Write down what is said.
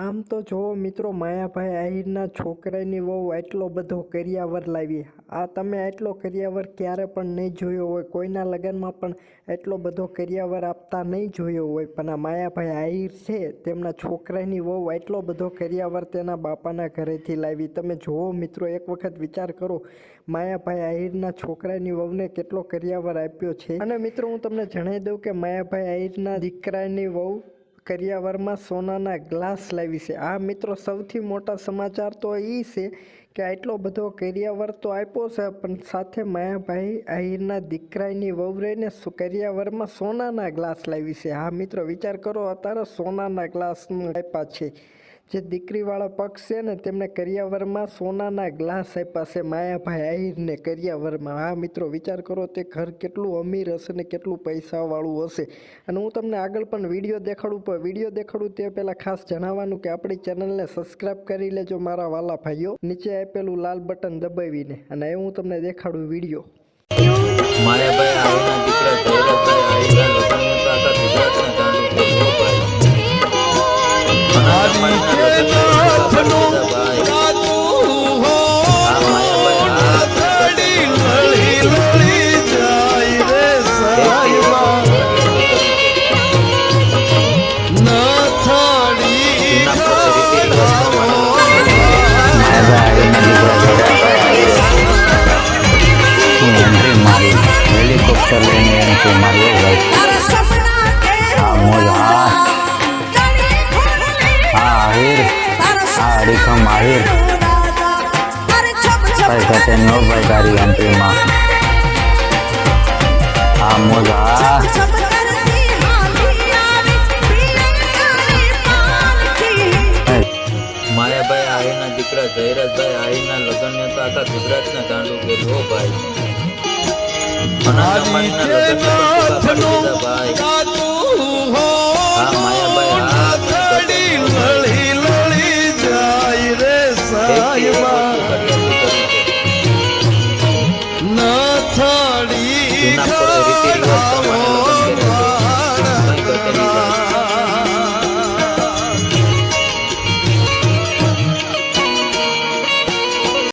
આમ તો જોવો મિત્રો માયાભાઈ આહિરના છોકરાની વહુ એટલો બધો કરિયાવર લાવી. આ તમે એટલો કરિયાવર ક્યારે પણ નહીં જોયો હોય. કોઈના લગ્નમાં પણ એટલો બધો કરિયાવર આપતા નહીં જોયો હોય. પણ આ માયાભાઈ આહિર છે, તેમના છોકરાની વહુ એટલો બધો કરિયાવર તેના બાપાના ઘરેથી લાવી. તમે જોવો મિત્રો, એક વખત વિચાર કરો, માયાભાઈ આહિરના છોકરાની વહુને કેટલો કરિયાવર આપ્યો છે. અને મિત્રો, હું તમને જણાવી દઉં કે માયાભાઈ આહિરના દીકરાની વહુ કરિયાવરમાં સોનાના ગ્લાસ લાવી છે. આ મિત્રો, સૌથી મોટા સમાચાર તો એ છે કે આટલો બધો કરિયાવર તો આપ્યો છે, પણ સાથે માયાભાઈ આહિરના દીકરાની વહુરેને કરિયાવરમાં સોનાના ગ્લાસ લાવી છે. હા, મિત્રો, વિચાર કરો, અત્યારે સોનાના ગ્લાસ આપ્યા છે. જે દીકરીવાળા પક્ષ છે ને, તેમને કરિયાવરમાં સોનાના ગ્લાસ આપ્યા છે. માયાભાઈ આહિરને કરિયાવરમાં. હા, મિત્રો, વિચાર કરો તે ઘર કેટલું અમીર હશે ને કેટલું પૈસાવાળું હશે. અને હું તમને આગળ પણ વીડિયો દેખાડું, પણ વીડિયો દેખાડું તે પહેલાં ખાસ જણાવવાનું કે આપણી ચેનલને સબસ્ક્રાઈબ કરી લેજો મારા વાલા ભાઈઓ. નીચે આપેલું લાલ બટન દબાવીને. અને એ હું તમને દેખાડું વીડિયો. મારી હેલિકોપ્ટર લઈને એન્ટ્રી મારી હા અડીખમ આહિર ભાઈ ઘટે નો ભાઈ તારી એન્ટ્રીમાં આ મોજ હા માયાભાઈ આહીરના દીકરા જયરાજભાઈ આહીરના લગ્નને તો આખા ગુજરાતના ગાંડું કર્યું હો ભાઈ અનાથામારીના લગ્નને તો ભૂખા પાડી દીધા ભાઈ આ માયાભાઈ